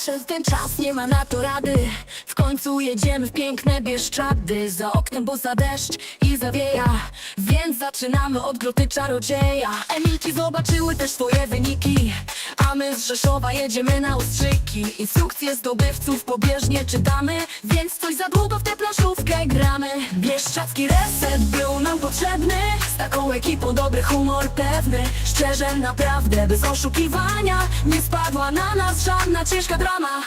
Nadszedł ten czas, nie ma na to rady. W końcu jedziemy w piękne Bieszczady. Za oknem buza deszcz i zawieja Więc zaczynamy od groty czarodzieja. Emilki zobaczyły też swoje wyniki A my z Rzeszowa jedziemy na Ostrzyki. Instrukcje zdobywców pobieżnie czytamy Więc coś za długo w tę planszówkę gramy. Bieszczacki reset był nam potrzebny taką ekipą dobry humor pewny Szczerze naprawdę bez oszukiwania. Nie spadła na nas żadna ciężka drama.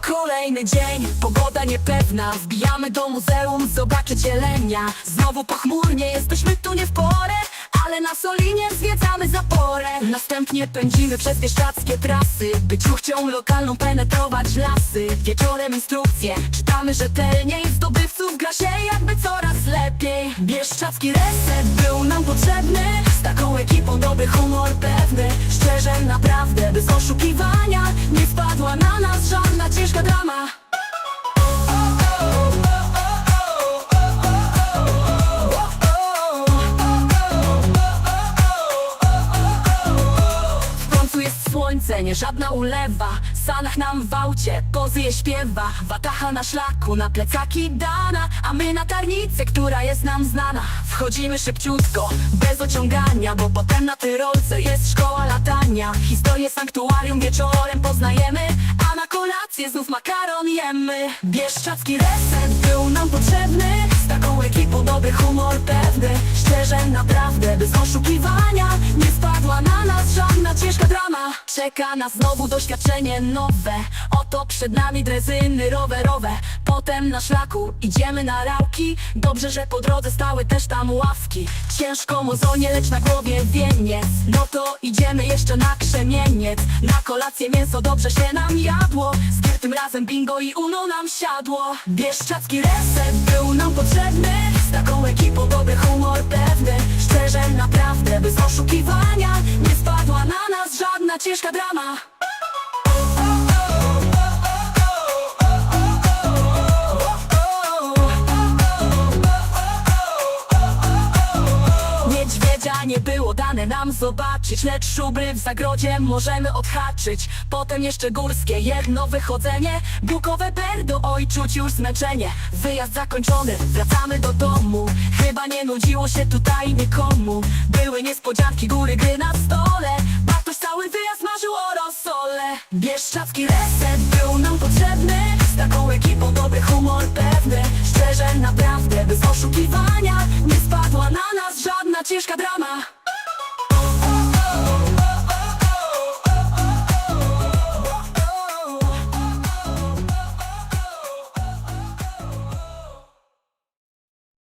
Kolejny dzień, pogoda niepewna Wbijamy do muzeum, zobaczyć jelenia. Znowu pochmurnie, jesteśmy tu nie w porę Ale na Solinie zaporę Następnie pędzimy przez bieszczackie trasy By ciuchcią lokalną penetrować lasy. Wieczorem instrukcje, czytamy rzetelnie I zdobywców gra się jakby coraz lepiej. Bieszczacki reset był nam potrzebny Z taką ekipą dobry humor pewny. Szczerze naprawdę, bez oszukiwania jest słońce, nie żadna ulewa. Sanach nam w aucie, pozy je śpiewa. Watacha na szlaku, na plecaki dana. A my na tarnicę, która jest nam znana. Wchodzimy szybciutko, bez ociągania Bo potem na Tyrolce jest szkoła latania. Historię sanktuarium wieczorem poznajemy A na kolację znów makaron jemy. Bieszczacki reset był nam potrzebny Z taką ekipą dobry humor pewny. Szczerze naprawdę, bez oszukiwania Czeka nas znowu doświadczenie nowe. Oto przed nami drezyny rowerowe. Potem na szlaku idziemy na rałki. Dobrze, że po drodze stały też tam ławki. Ciężko mozonie, lecz na głowie wieniec. No to idziemy jeszcze na krzemieniec. Na kolację mięso dobrze się nam jadło. Z tym razem bingo i uno nam siadło. Bieszczacki reset był nam potrzebny. Z taką ekipą dobry humor pewny. Szczerze naprawdę, bez oszukiwania ciężka drama. Niedźwiedzia nie było dane nam zobaczyć Lecz szubry w zagrodzie możemy odhaczyć. Potem jeszcze górskie jedno wychodzenie Bukowe perdo, oj czuć już zmęczenie. Wyjazd zakończony, wracamy do domu. Chyba nie nudziło się tutaj nikomu. Były niespodzianki, góry, gry na stole ciężka drama